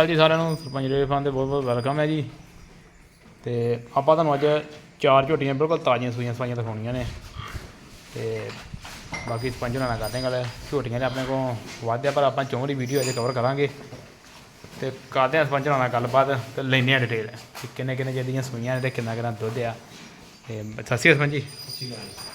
ਹਾਲ ਜੀ ਸਾਰਿਆਂ ਨੂੰ, ਸਰਪੰਚ ਰੇਡ ਫਾਨ ਤੇ ਬਹੁਤ ਬਹੁਤ ਵੈਲਕਮ ਹੈ ਜੀ। ਤੇ ਆਪਾਂ ਤੁਹਾਨੂੰ ਅੱਜ ਚਾਰ ਝੋਟੀਆਂ ਬਿਲਕੁਲ ਤਾਜ਼ੀਆਂ ਸੂਈਆਂ ਸਵਾਈਆਂ ਦਿਖਾਉਣੀਆਂ ਨੇ। ਤੇ ਬਾਕੀ ਸਰਪੰਚ ਨਾਲ ਕਰਦੇ ਹਾਂ ਗੱਲ, ਝੋਟੀਆਂ ਨੇ ਆਪਣੇ ਕੋਲ ਵਾਧਿਆ ਪਰ ਆਪਾਂ ਚੌਂਰੀ ਵੀਡੀਓ ਅਜੇ ਕਵਰ ਕਰਾਂਗੇ। ਤੇ ਕਰਦੇ ਹਾਂ ਸਰਪੰਚ ਨਾਲ ਗੱਲਬਾਤ ਤੇ ਲੈਂਦੇ ਹਾਂ ਡਿਟੇਲ ਕਿ ਕਿੰਨੇ ਕਿੰਨੇ ਜਿਹੜੀਆਂ ਸੂਈਆਂ ਨੇ ਤੇ ਕਿੰਨਾ ਕਿੰਨਾ ਦੁੱਧ ਆ। ਤੇ ਸਤਿ ਸ਼੍ਰੀ ਅਕਾਲ ਜੀ।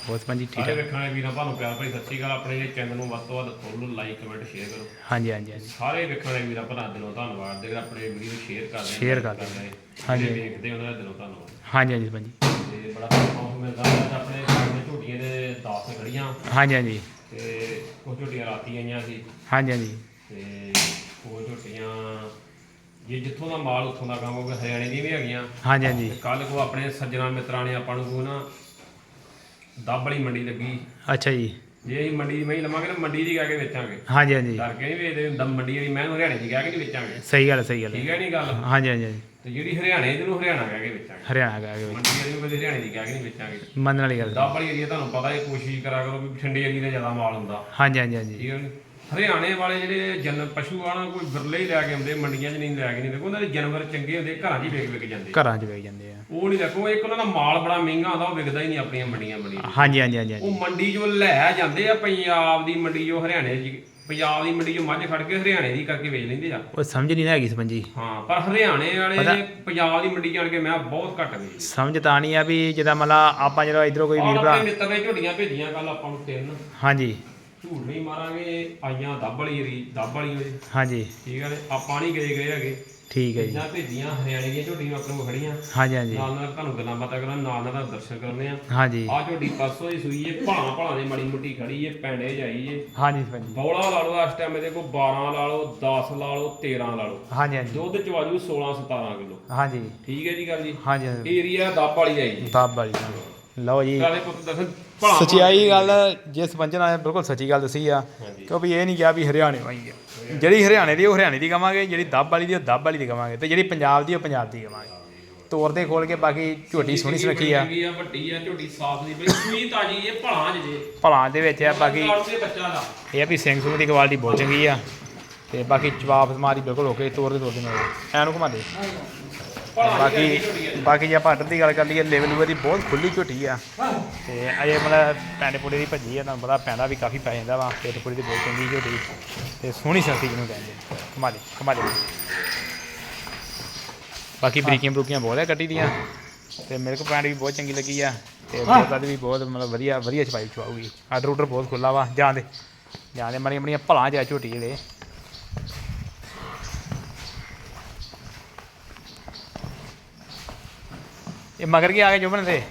ਬਹੁਤ ਸਰਪੰਚ ਜੀ ਠੀਕ ਸਾਰੇ ਹੈ ਵੇਖਣ ਵਾਲੇ ਵੀਰਾਂ ਭਾਨੂੰ ਪਿਆਰ ਭਰੀ ਸਤਿ ਸ਼੍ਰੀ ਅਕਾਲ। ਆਪਣੇ ਇਹ ਚੈਨਲ ਨੂੰ ਵੱਧ ਤੋਂ ਵੱਧ ਫੋਲੋ ਲਾਈਕ ਕਮੈਂਟ ਸ਼ੇਅਰ ਕਰੋ। ਹਾਂਜੀ ਹਾਂਜੀ ਹਾਂਜੀ। ਸਾਰੇ ਵੇਖਣ ਵਾਲੇ ਵੀਰਾਂ ਭਰਾ ਦਿਲੋਂ ਧੰਨਵਾਦ। ਜਿਹੜੇ ਆਪਣੇ ਵੀਡੀਓ ਨੂੰ ਸ਼ੇਅਰ ਕਰਦੇ Share like ਕਰਦੇ ਹਾਂਜੀ। ਜਿਹੜੇ ਵੇਖਦੇ ਉਹਨਾਂ ਦਾ ਦਿਲੋਂ ਧੰਨਵਾਦ। ਹਾਂਜੀ ਹਾਂਜੀ ਸਰਪੰਚ ਜੀ। ਤੇ ਬੜਾ ਸੌਂਕ ਮਿਲਦਾ ਹੈ ਆਪਣੇ ਘਰ ਦੇ ਝੋਟੀਆਂ ਦੇ 10 ਖੜੀਆਂ ਹਾਂਜੀ ਹਾਂਜੀ। ਤੇ ਕੁਝ ਝੋਟੀਆਂ ਰਾਤੀ ਆਈਆਂ ਸੀ। ਹਾਂਜੀ ਹਾਂਜੀ। ਤੇ ਉਹ ਝੋਟੀਆਂ ਜੇ ਜਿੱਥੋਂ ਦਾ ਮਾਲ ਉੱਥੋਂ ਦਾ ਕੰਮ ਹੋਵੇ ਹਰਿਆਣੇ ਦੀਆਂ ਵੀ ਹੈਗੀਆਂ। ਹਾਂਜੀ ਹਾਂਜੀ। ਕੱਲ ਕੋ ਆਪਣੇ ਸੱਜਣਾ ਮਿੱਤਰਾਂ ਨੇ ਆਪਾਂ ਨੂੰ ਕੋ ਨਾ ਦੱਬ ਵਾਲੀ ਮੰਡੀ ਲੱਗੀ। ਅੱਛਾ ਜੀ। ਜੇ ਅਸੀਂ ਮੰਡੀ ਦੀ ਮਹੀਂ ਲਵਾਂਗੇ ਤਾਂ ਮੰਡੀ ਦੀ ਕਹਿ ਕੇ ਵੇਚਾਂਗੇ। ਹਾਂਜੀ ਹਾਂਜੀ। ਡਰ ਕੇ ਨਹੀਂ ਵੇਚਦੇ ਦਮ ਮੰਡੀ ਵਾਲੀ ਮੈਂ ਹਰਿਆਣੇ ਦੀ ਕਹਿ ਕੇ ਨਹੀਂ ਵੇਚਾਂਗੇ। ਸਹੀ ਗੱਲ ਸਹੀ ਗੱਲ। ਠੀਕ ਹੈ ਨਹੀਂ ਗੱਲ? ਹਾਂਜੀ ਹਾਂਜੀ ਹਾਂਜੀ। ਤੇ ਜਿਹੜੀ ਹਰਿਆਣੇ ਦੀ ਨੂੰ ਹਰਿਆਣਾ ਕਹਿ ਕੇ ਵੇਚਾਂਗੇ। ਹਰਿਆਣਾ ਗਾ ਕੇ ਮੰਡੀ ਨੂੰ ਕਦੇ ਹਰਿਆਣੇ ਦੀ ਕਹਿ ਕੇ ਨਹੀਂ ਵੇਚਾਂਗੇ। ਮੰਨਣ ਵਾਲੀ ਗੱਲ ਦੱਬ ਵਾਲੀ ਏਰੀਆ ਤੁਹਾਨੂੰ ਪਤਾ ਹੈ ਕੋਸ਼ਿਸ਼ ਕਰਾ ਕਰੋ ਵੀ ਠੰਡੇ ਏਰੀਆ ਦਾ ਜ਼ਿਆਦਾ ਮਾਲ ਹੁੰਦਾ। ਹਾਂਜੀ ਹਾਂਜੀ ਹਾਂਜੀ। ਠੀਕ ਹੈ ਨੀ? ਹਰਿਆਣੇ ਵਾਲੇ ਜਿਹੜੇ ਜਨ ਪਸ਼ੂ ਨਾ ਕੋਈ ਬਿਰਲੇ ਹੀ ਲੈ ਕੇ ਆਉਂਦੇ ਮੰਡੀਆਂ 'ਚ ਨਹੀਂ ਲੈ ਕੇ ਨਹੀਂ ਦੇਖੋ ਉਹਨਾਂ ਦੇ ਜਾਨਵਰ ਚੰਗੇ ਹੁੰਦੇ ਘਰਾਂ 'ਚ ਹੀ ਵੇਚ ਵਿਕ ਜਾਂਦੇ। ਘਰਾਂ 'ਚ ਵੇਚ ਜਾਂਦੇ ਆ। ਉਹ ਨਹੀਂ ਦੇਖੋ ਇੱਕ ਉਹਨਾਂ ਦਾ ਮਾਲ ਬੜਾ ਮਹਿੰਗਾ ਹੁੰਦਾ ਉਹ ਵਿਕਦਾ ਹੀ ਨਹੀਂ ਆਪਣੀਆਂ ਮੰਡੀਆਂ 'ਚ। ਹਾਂਜੀ ਹਾਂਜੀ ਹਾਂਜੀ ਹਾਂਜੀ। ਉਹ ਮੰਡੀ 'ਚੋਂ ਲੈ ਜਾਂਦੇ ਆ ਪੰਜਾਬ ਦੀ ਮੰਡੀ 'ਚੋਂ ਹਰਿਆਣੇ ਦੀ ਪੰਜਾਬ ਦੀ ਮੰਡੀ 'ਚੋਂ ਮੱਝ ਖੜ ਕੇ ਹਰਿਆਣੇ ਦੀ ਕਰਕੇ ਵੇਚ ਲੈਂਦੇ ਆ। ਉਹ ਸਮਝ ਨਹੀਂ ਨਾ ਹੈਗੀ ਸਪੰਜੀ ਹਾਂ ਪਰ ਹਰਿਆਣੇ ਵਾਲੇ ਨੇ ਪੰਜਾਬ ਦੀ ਮੰਡੀ ਜਾਣ ਕੇ ਮੈਂ ਬਹੁਤ ਘੱਟ ਵੇਚੀ। ਸਮਝ ਤਾਂ ਨਹੀਂ ਆ ਵੀ ਜਿੱਦਾਂ ਮਤਲਬ ਆਪਾਂ ਜਦੋਂ ਇਧਰੋਂ ਕੋਈ ਵੀਰ ਭਰਾ ਆਪਣੇ ਮਿੱਤਰ ਨੇ ਝੋਟੀਆਂ ਭੇਜੀਆਂ ਕੱਲ ਆਪਾਂ ਨੂੰ ਤਿੰਨ। ਹਾਂਜੀ। ਝੂਠ ਨਹੀਂ ਮਾਰਾਂਗੇ ਆਈਆਂ ਦੱਬ ਵਾਲੀ ਰੀ ਦੱਬ ਵਾਲੀ ਓਏ ਹਾਂਜੀ। ਠੀਕ ਹੈ ਨੇ ਆਪਾਂ ਨਹੀਂ ਗਏ ਗਏ ਹੈਗੇ। ਠੀਕ ਹੈ ਜੀ। ਇਹਨਾਂ ਭੇਜੀਆਂ ਹਰਿਆਣੇ ਦੀਆਂ ਝੋਟੀਆਂ ਆਪਣੇ ਕੋਲ ਖੜੀਆਂ ਹਾਂਜੀ ਹਾਂਜੀ। ਨਾਲ ਨਾਲ ਤੁਹਾਨੂੰ ਗੱਲਾਂ ਬਾਤਾਂ ਕਰਾਂ ਨਾਲ ਨਾਲ ਤੁਹਾਨੂੰ ਦਰਸ਼ਨ ਕਰਨੇ ਆ ਹਾਂਜੀ। ਆਹ ਝੋਟੀ ਪਰਸੋਂ ਦੀ ਸੂਈ ਏ ਭਲਾ ਭਲਾ ਦੇ ਮੜੀ ਮੁੱਟੀ ਖੜੀ ਏ ਪੈਂਡੇ ਜਾਈ ਏ। ਹਾਂਜੀ ਸਪੰਜੀ ਬੌਲਾ ਲਾ ਲਓ ਇਸ ਟਾਈਮ ਇਹਦੇ ਕੋਲ 12 ਲਾ ਲਓ 10 ਲਾ ਲਓ 13 ਲਾ ਲਓ। ਹਾਂਜੀ ਹਾਂਜੀ। ਦੁੱਧ ਚਵਾਜੂ 16 17 ਕਿਲੋ। ਹਾਂਜੀ। ਠੀਕ ਹੈ ਜੀ ਗੱਲ ਜੀ। ਹਾਂਜੀ ਹਾਂਜੀ। ਏਰੀਆ ਦੱਬ ਵਾਲੀ ਆਈ ਜੀ। ਦੱਬ ਵਾਲੀ। ਲਓ ਜੀ। ਕਾਲੇ ਪੁੱਤ ਦੱਸਣ ਭਲਾ ਸਚਾਈ ਗੱਲ ਜੇ ਸਪੰਜ ਨਾਲ ਬਿਲਕੁਲ ਸੱਚੀ ਗੱਲ ਦੱਸੀ ਆ ਕਿਉਂਕਿ ਇਹ ਨਹੀਂ ਕਿਹਾ ਵੀ ਹਰਿਆਣੇ ਵਾਈ ਆ। ਜਿਹੜੀ ਹਰਿਆਣੇ ਦੀ ਉਹ ਹਰਿਆਣੇ ਦੀ ਕਵਾਂਗੇ ਜਿਹੜੀ ਦੱਬ ਵਾਲੀ ਦੀ ਉਹ ਦੱਬ ਵਾਲੀ ਦੀ ਕਵਾਂਗੇ ਤੇ ਜਿਹੜੀ ਪੰਜਾਬ ਦੀ ਉਹ ਪੰਜਾਬ ਦੀ ਕਵਾਂਗੇ। ਤੋਰ ਦੇ ਖੋਲ ਕੇ ਬਾਕੀ ਝੋਟੀ ਸੋਹਣੀ ਸੁਨੱਖੀ ਆ। ਚੰਗੀ ਆ ਵੱਡੀ ਆ ਝੋਟੀ ਸਾਫ਼ ਦੀ ਬਈ ਸੂਈ ਤਾਜੀ ਏ ਭਲਾ ਜੇ ਭਲਾਂ ਦੇ ਵਿੱਚ ਆ ਬਾਕੀ ਕਾਲ ਦੇ ਬੱਚਾ ਦਾ ਇਹ ਆ ਵੀ ਸਿੰਘ ਸੁੰਗ ਦੀ ਕੁਆਲਿਟੀ ਬਹੁਤ ਚੰਗੀ ਆ। ਤੇ ਬਾਕੀ ਜਵਾਬ ਸਮਾਰੀ ਬਿਲਕੁਲ ਓਕੇ ਤੋਰ ਦੇ ਤੋਰ ਦੇ ਨਾਲ ਐਨੂੰ ਘੁਮਾ ਦੇ। ਬਾਕੀ ਬਾਕੀ ਜੇ ਆਪਾਂ ਅੱਡ ਦੀ ਗੱਲ ਕਰ ਲਈਏ ਲੈਵਲ ਉਹਦੀ ਬਹੁਤ ਖੁੱਲੀ ਝੋਟੀ ਆ। ਤੇ ਅਜੇ ਮਤਲਬ ਪੈਂਡੇ ਪੁੜੇ ਦੀ ਭੱਜੀ ਆ ਤੁਹਾਨੂੰ ਪਤਾ ਪੈਂਡਾ ਵੀ ਕਾਫੀ ਪੈ ਜਾਂਦਾ ਵਾ ਪੇਟ ਪੁੜੇ ਦੀ ਬਹੁਤ ਚੰਗੀ ਝੋਟੀ। ਤੇ ਸੋਹਣੀ ਸਰਤੀ ਜਿਹਨੂੰ ਕਹਿੰਦੇ। ਘੁਮਾ ਦੇ ਘੁਮਾ ਦੇ। ਬਾਕੀ ਬਰੀਕੀਆਂ ਬਰੂਕੀਆਂ ਬਹੁਤ ਆ ਕੱਟੀ ਦੀਆਂ। ਤੇ ਮਿਲਕ ਪੈਂਡ ਵੀ ਬਹੁਤ ਚੰਗੀ ਲੱਗੀ ਆ। ਤੇ ਦੁੱਧ ਵੀ ਬਹੁਤ ਮਤਲਬ ਵਧੀਆ ਵਧੀਆ ਛਪਾਈ ਛਵਾਉਗੀ ਆਰਡਰ ਆਰਡਰ ਬਹੁਤ ਖੁੱਲਾ ਵਾ ਜਾਂਦੇ ਜਾਂਦੇ ਮਣੀ ਮਣੀਆਂ ਭਲਾਂ ਜਿਹਾ ਝੋਟੀ ਜਿਹੜੇ। ਇਹ ਮਗਰ ਕੀ ਆ ਗਏ ਜੁਬਨ ਦੇ?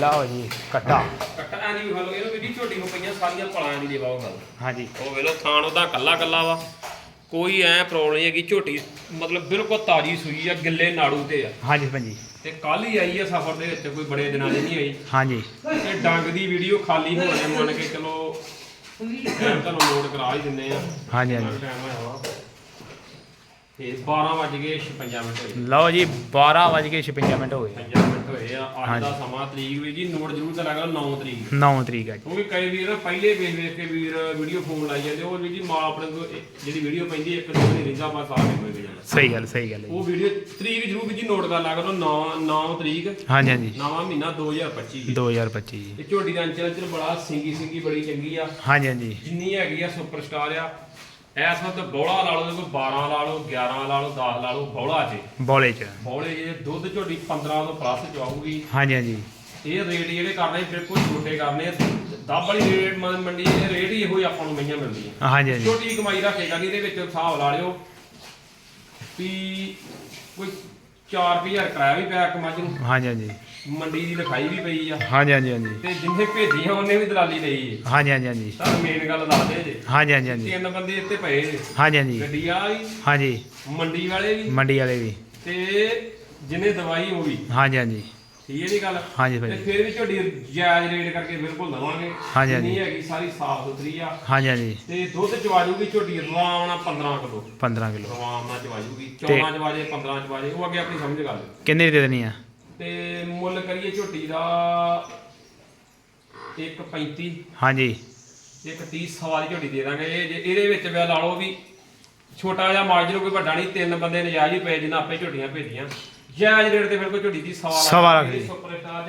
ਲਓ ਜੀ ਕੱਟਾ। ਕੱਟਾ ਨਹੀਂ ਖਾ ਲੋ ਇਹਨੂੰ ਵੀ ਝੋਟੀ ਨੂੰ ਪਈਆਂ ਸਾਰੀਆਂ ਭਲਾਂ ਦੀ ਦੇਵਾ ਉਹ ਗੱਲ। ਹਾਂਜੀ। ਉਹ ਵੇਲੋ ਥਾਣ ਉਹਦਾ ਕੱਲਾ ਕੱਲਾ ਵਾ। ਕੋਈ ਐ ਪ੍ਰੋਬਲਮ ਨਹੀਂ ਹੈਗੀ ਝੋਟੀ ਮਤਲਬ ਬਿਲਕੁਲ ਤਾਜੀ ਸੂਈ ਆ ਗਿੱਲੇ ਨਾੜੂ ਤੇ ਆ। ਹਾਂਜੀ ਪੰਜੀ ਤੇ ਕੱਲ ਹੀ ਆਈ ਆ ਸਫਰ ਦੇ ਵਿੱਚ ਕੋਈ ਬੜੇ ਦਿਨਾਂ ਦੀ ਨਹੀਂ ਆਈ। ਹਾਂਜੀ। ਤੇ ਡੰਗ ਦੀ ਵੀਡੀਓ ਖਾਲੀ ਹੋਣੇ ਮੰਨ ਕੇ ਚਲੋ ਤੁਹਾਨੂੰ ਲੋਡ ਕਰਾ ਹੀ ਦਿੰਨੇ ਆ। ਹਾਂਜੀ ਹਾਂਜੀ। ਟਾਈਮ ਹੋਇਆ ਵਾ। ਤੇ 12 ਵੱਜ ਗਏ 56 ਮਿੰਟ ਹੋਏ। ਲਓ ਜੀ 12 ਵਜ ਕੇ 56 ਮਿੰਟ ਹੋ ਗਏ 50 ਮਿੰਟ ਹੋਏ ਆ ਅੱਜ ਦਾ ਸਮਾਂ ਤਰੀਕ ਵੀ ਜੀ ਨੋਟ ਜ਼ਰੂਰ ਕਰਾ ਕਰੋ 9 ਤਰੀਕ। 9 ਤਰੀਕ ਜੀ। ਕਿਉਂਕਿ ਕਈ ਵੀਰ ਪਹਿਲੇ ਵੇਖ ਵੇਖ ਕੇ ਵੀਰ ਵੀਡੀਓ ਫੋਨ ਲਾਈ ਜਾਂਦੇ ਉਹ ਜੀ ਮਾਲ ਆਪਣੇ ਕੋਲ ਜਿਹੜੀ ਵੀਡੀਓ ਪੈਂਦੀ ਇੱਕ ਦੋ ਨਹੀਂ ਰਹਿੰਦਾ ਬਸ ਆ ਕੇ ਜਾਂਦਾ ਸਹੀ ਗੱਲ ਸਹੀ ਗੱਲ ਹੈ। ਉਹ ਵੀਡੀਓ ਤਰੀਕ ਜ਼ਰੂਰ ਜੀ ਨੋਟ ਕਰ ਲਿਆ ਕਰੋ 9 9 ਤਰੀਕ। ਹਾਂਜੀ ਹਾਂਜੀ। ਨਵਾਂ ਮਹੀਨਾ 2025 2025 ਜੀ। ਇਹ ਝੋਟੀ ਦਾ ਅੰਚਲ ਅੰਚਲ ਬੜਾ ਸਿੰਗੀ ਸਿੰਗੀ ਬੜੀ ਚੰਗੀ ਆ। ਹਾਂਜੀ ਹਾਂਜੀ। ਜਿੰਨੀ ਹੈਗੀ ਆ ਸੁਪਰਸਟਾਰ ਆ ਐਸ ਵਕਤ ਬੌਲਾ ਲਾ ਲਓ ਕੋਈ 12 ਲਾ ਲਓ 11 ਲਾ ਲਓ 10 ਲਾ ਲਓ ਬੌਲਾ ਚ ਬੋਲੇ ਚ। ਬੌਲੇ ਜੇ ਦੁੱਧ ਝੋਟੀ 15 ਤੋਂ ਪਲੱਸ ਚਵਾਊਗੀ ਹਾਂਜੀ ਹਾਂਜੀ। ਇਹ ਰੇਟ ਜਿਹੜੇ ਕਰਨੇ ਬਿਲਕੁਲ ਛੋਟੇ ਕਰਨੇ। ਦੱਬ ਵਾਲੀ ਰੇਟ ਮੰਡੀ ਦੇ ਰੇਟ ਹੀ ਇਹੋ ਹੀ ਆਪਾਂ ਨੂੰ ਮਈਆਂ ਮਿਲਦੀਆਂ। ਹਾਂਜੀ ਹਾਂਜੀ। ਛੋਟੀ ਕਮਾਈ ਰੱਖੇਗਾ ਨਹੀਂ ਇਹਦੇ ਵਿੱਚ ਹਿਸਾਬ ਲਾ ਲਿਓ ਵੀ ਕੋਈ 4000 ਕਿਰਾਇਆ ਵੀ ਪਿਆ ਇੱਕ ਮੱਝ ਨੂੰ। ਹਾਂਜੀ ਹਾਂਜੀ। ਮੰਡੀ ਦੀ ਲਿਖਾਈ ਵੀ ਪਈ ਆ। ਹਾਂਜੀ ਹਾਂਜੀ ਹਾਂਜੀ। ਤੇ ਜਿੰਨੇ ਭੇਜੀਆਂ ਉਹਨੇ ਵੀ ਦਲਾਲੀ ਲਈ ਏ। ਹਾਂਜੀ ਹਾਂਜੀ ਹਾਂਜੀ। ਤਾਂ ਮੇਨ ਗੱਲ ਦੱਸ ਦੇ ਜੇ। ਹਾਂਜੀ ਹਾਂਜੀ ਹਾਂਜੀ। ਤਿੰਨ ਬੰਦੇ ਇੱਥੇ ਪਏ ਜੇ। ਹਾਂਜੀ ਹਾਂਜੀ। ਗੱਡੀ ਵਾਲਾ ਵੀ ਹਾਂਜੀ। ਮੰਡੀ ਵਾਲੇ ਵੀ। ਮੰਡੀ ਵਾਲੇ ਵੀ। ਤੇ ਜਿਹਨੇ ਦਵਾਈ ਉਹ ਵੀ। ਹਾਂਜੀ ਹਾਂਜੀ। ਠੀਕ ਹੈ ਜੀ ਗੱਲ? ਹਾਂਜੀ ਤੇ ਭਾਜੀ ਫਿਰ ਵੀ ਝੋਟੀ ਜਾਇਜ਼ ਰੇਟ ਕਰਕੇ ਬਿਲਕੁਲ ਦਵਾਂਗੇ। ਹਾਂਜੀ, ਹਾਂਜੀ। ਨਹੀਂ ਹੈਗੀ ਸਾਰੀ ਸਾਫ਼ ਸੁਥਰੀ ਆ। ਹਾਂਜੀ ਹਾਂਜੀ। ਤੇ ਦੁੱਧ ਚਵਾਜੂਗੀ ਝੋਟੀ ਰਵਾਮ ਨਾਲ 15 ਕਿਲੋ। 15 ਕਿਲੋ। ਰਵਾਮ ਨਾਲ ਚਵਾਜੂਗੀ। 14 ਚਵਾਜੇ 15 ਚਵਾਜੇ ਉਹ ਅੱਗੇ ਆਪਣੀ ਸਮਝ ਗੱਲ। ਕਿੰਨੇ ਦੀ ਦੇ ਦੇਣੀ ਆ? ਤੇ ਮੁੱਲ ਕਰੀਏ ਝੋਟੀ ਦਾ 1.35 ਹਾਂਜੀ। ਇੱਕ 30 ਸਵਾਰੀ ਝੋਟੀ ਦੇ ਦਾਂਗੇ। ਇਹ ਜੇ ਇਹਦੇ ਵਿੱਚ ਵੀ ਲਾ ਲਓ ਵੀ ਛੋਟਾ ਜਿਹਾ ਮਾਜਰ ਕੋਈ ਵੱਡਾ ਨਹੀਂ ਤਿੰਨ ਬੰਦੇ ਨਜਾਇਜ਼ ਹੀ ਪਏ ਜਿਨ੍ਹਾਂ ਆਪੇ ਝੋਟੀਆਂ ਭੇਜੀਆਂ। ਜਾਇਜ਼ ਰੇਟ ਤੇ ਕੋਈ ਝੋਟੀ ਦੀ ਸਵਾ ਸਵਾ ਲੱਖ ਦੀ।